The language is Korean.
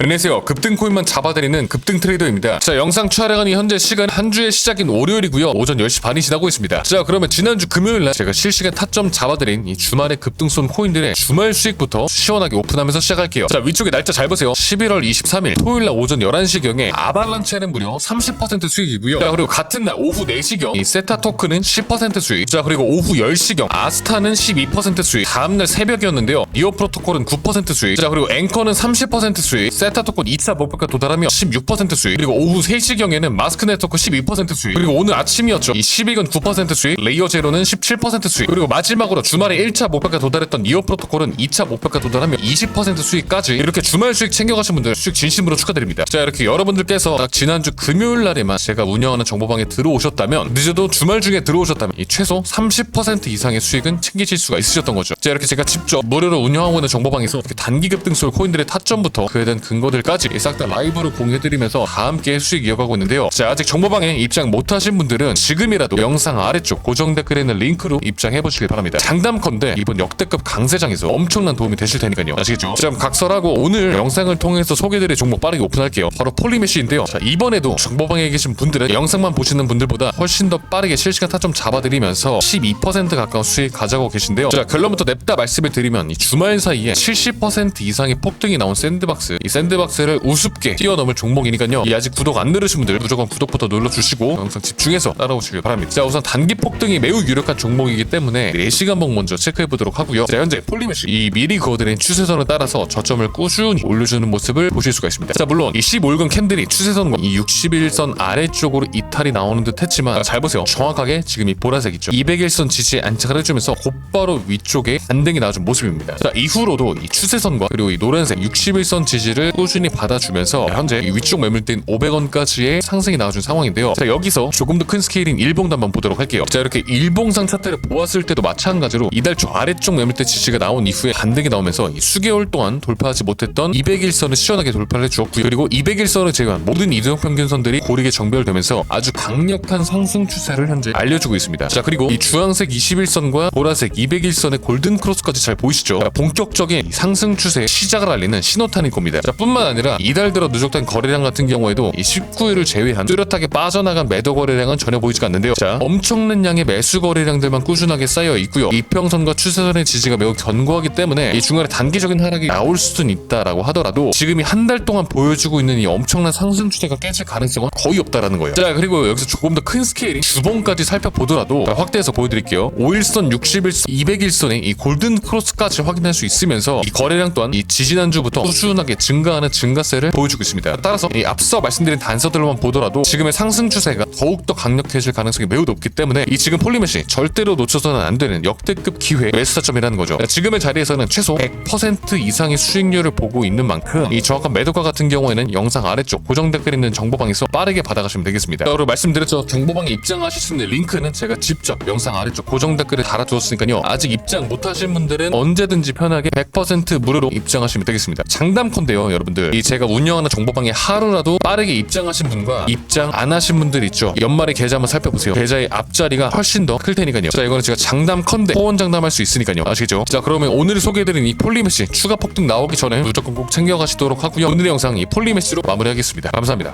안녕하세요. 급등 코인만 잡아드리는 급등 트레이더입니다. 자, 영상 촬영은 현재 시간 한 주의 시작인 월요일이고요. 오전 10시 반이 지나고 있습니다. 자, 그러면 지난주 금요일 날 제가 실시간 타점 잡아드린 이 주말의 급등손 코인들의 주말 수익부터 시원하게 오픈하면서 시작할게요. 자, 위쪽에 날짜 잘 보세요. 11월 23일 토요일 날 오전 11시경에 아발란체는 무려 30% 수익이고요. 자, 그리고 같은 날 오후 4시경 이 세타 토큰은 10% 수익. 자, 그리고 오후 10시경 아스타는 12% 수익. 다음 날 새벽이었는데요. 니오 프로토콜은 9% 수익. 자, 그리고 앵커는 30% 수익. 세타 토큰 2차 목표가 도달하며 16% 수익. 그리고 오후 3시경에는 마스크 네트워크 12% 수익. 그리고 오늘 아침이었죠. 이 12건 9% 수익. 레이어 제로는 17% 수익. 그리고 마지막으로 주말에 1차 목표가 도달했던 니오 프로토콜은 2차 목표가 도달하며 20% 수익까지 이렇게 주말 수익 챙겨가신 분들 수익 진심으로 축하드립니다. 자, 이렇게 여러분들께서 딱 지난주 금요일 날에만 제가 운영하는 정보방에 들어오셨다면 늦어도 주말 중에 들어오셨다면 이 최소 30% 이상의 수익은 챙기실 수가 있으셨던 거죠. 자, 이렇게 제가 직접 무료로 운영하고 있는 정보방에서 이렇게 단기 급등솔 코인들의 타점부터 그에 대한 근 거들까지 싹 다 라이브로 공유해드리면서 다 함께 수익 이어가고 있는데요. 자, 아직 정보방에 입장 못하신 분들은 지금이라도 영상 아래쪽 고정 댓글에 있는 링크로 입장해 보시길 바랍니다. 장담컨대 이번 역대급 강세장에서 엄청난 도움이 되실 테니까요. 아시겠죠? 자, 그럼 각설하고 오늘 영상을 통해서 소개드릴 종목 빠르게 오픈할게요. 바로 폴리메시인데요. 자, 이번에도 정보방에 계신 분들은 영상만 보시는 분들보다 훨씬 더 빠르게 실시간 타점 잡아드리면서 12% 가까운 수익 가져가고 계신데요. 자, 결론부터 냅다 말씀을 드리면 이 주말 사이에 70% 이상의 폭등이 나온 샌드박스 이 샌드 박스를 우습게 뛰어넘을 종목이니까요. 이 아직 구독 안 누르신 분들 무조건 구독부터 눌러주시고 영상 집중해서 따라오시길 바랍니다. 자, 우선 단기 폭등이 매우 유력한 종목이기 때문에 4시간봉 먼저 체크해 보도록 하고요. 자, 현재 폴리메시 이 미리 그어드린 추세선을 따라서 저점을 꾸준히 올려주는 모습을 보실 수가 있습니다. 자, 물론 이 15일간 캔들이 추세선과 이 61선 아래쪽으로 이탈이 나오는 듯 했지만 자, 잘 보세요. 정확하게 지금 이 보라색 있죠. 201선 지지에 안착을 해주면서 곧바로 위쪽에 반등이 나와준 모습입니다. 자, 이후로도 이 추세선과 그리고 이 노란색 61선 지지를 꾸준히 받아주면서 현재 이 위쪽 매물대인 500원까지의 상승이 나와준 상황인데요. 자, 여기서 조금 더 큰 스케일인 일봉도 한번 보도록 할게요. 자, 이렇게 일봉상 차트를 보았을 때도 마찬가지로 이달 초 아래쪽 매물대 지지가 나온 이후에 반등이 나오면서 이 수개월 동안 돌파하지 못했던 201선을 시원하게 돌파를 해주었고요. 그리고 201선을 제외한 모든 이동 평균선들이 고르게 정별되면서 아주 강력한 상승 추세를 현재 알려주고 있습니다. 자, 그리고 이 주황색 21선과 보라색 201선의 골든 크로스까지 잘 보이시죠? 자, 본격적인 이 상승 추세의 시작을 알리는 신호탄일 겁니다. 자, 뿐만 아니라 이달 들어 누적된 거래량 같은 경우에도 이 19일을 제외한 뚜렷하게 빠져나간 매도 거래량은 전혀 보이지가 않는데요. 자, 엄청난 양의 매수 거래량들만 꾸준하게 쌓여 있고요. 이평선과 추세선의 지지가 매우 견고하기 때문에 이 중간에 단기적인 하락이 나올 수는 있다라고 하더라도 지금 이 한 달 동안 보여주고 있는 이 엄청난 상승 추세가 깨질 가능성은 거의 없다라는 거예요. 자, 그리고 여기서 조금 더 큰 스케일인 주봉까지 살펴보더라도 자, 확대해서 보여드릴게요. 5일선, 61선, 201선의 이 골든 크로스까지 확인할 수 있으면서 이 거래량 또한 이 지지난주부터 꾸준하게 증가 하는 증가세를 보여주고 있습니다. 따라서 이 앞서 말씀드린 단서들로만 보더라도 지금의 상승 추세가 더욱더 강력해질 가능성이 매우 높기 때문에 이 지금 폴리메시 절대로 놓쳐서는 안 되는 역대급 기회 매수 타점이라는 거죠. 자, 지금의 자리에서는 최소 100% 이상의 수익률을 보고 있는 만큼 이 정확한 매도가 같은 경우에는 영상 아래쪽 고정 댓글 있는 정보방에서 빠르게 받아가시면 되겠습니다. 자, 그리고 말씀드렸죠. 정보방에 입장하실 수 있는 링크는 제가 직접 영상 아래쪽 고정 댓글에 달아두었으니까요. 아직 입장 못하신 분들은 언제든지 편하게 100% 무료로 입장하시면 되겠습니다. 장담컨대요, 여러분들. 이 제가 운영하는 정보방에 하루라도 빠르게 입장하신 분과 입장 안 하신 분들 있죠. 연말에 계좌 한번 살펴보세요. 계좌의 앞자리가 훨씬 더 클 테니까요. 자, 이거는 제가 장담컨대 호언 장담할 수 있으니까요. 아시겠죠? 자, 그러면 오늘 소개해드린 이 폴리메시 추가 폭등 나오기 전에 무조건 꼭 챙겨가시도록 하고요. 오늘의 영상 이 폴리메시로 마무리하겠습니다. 감사합니다.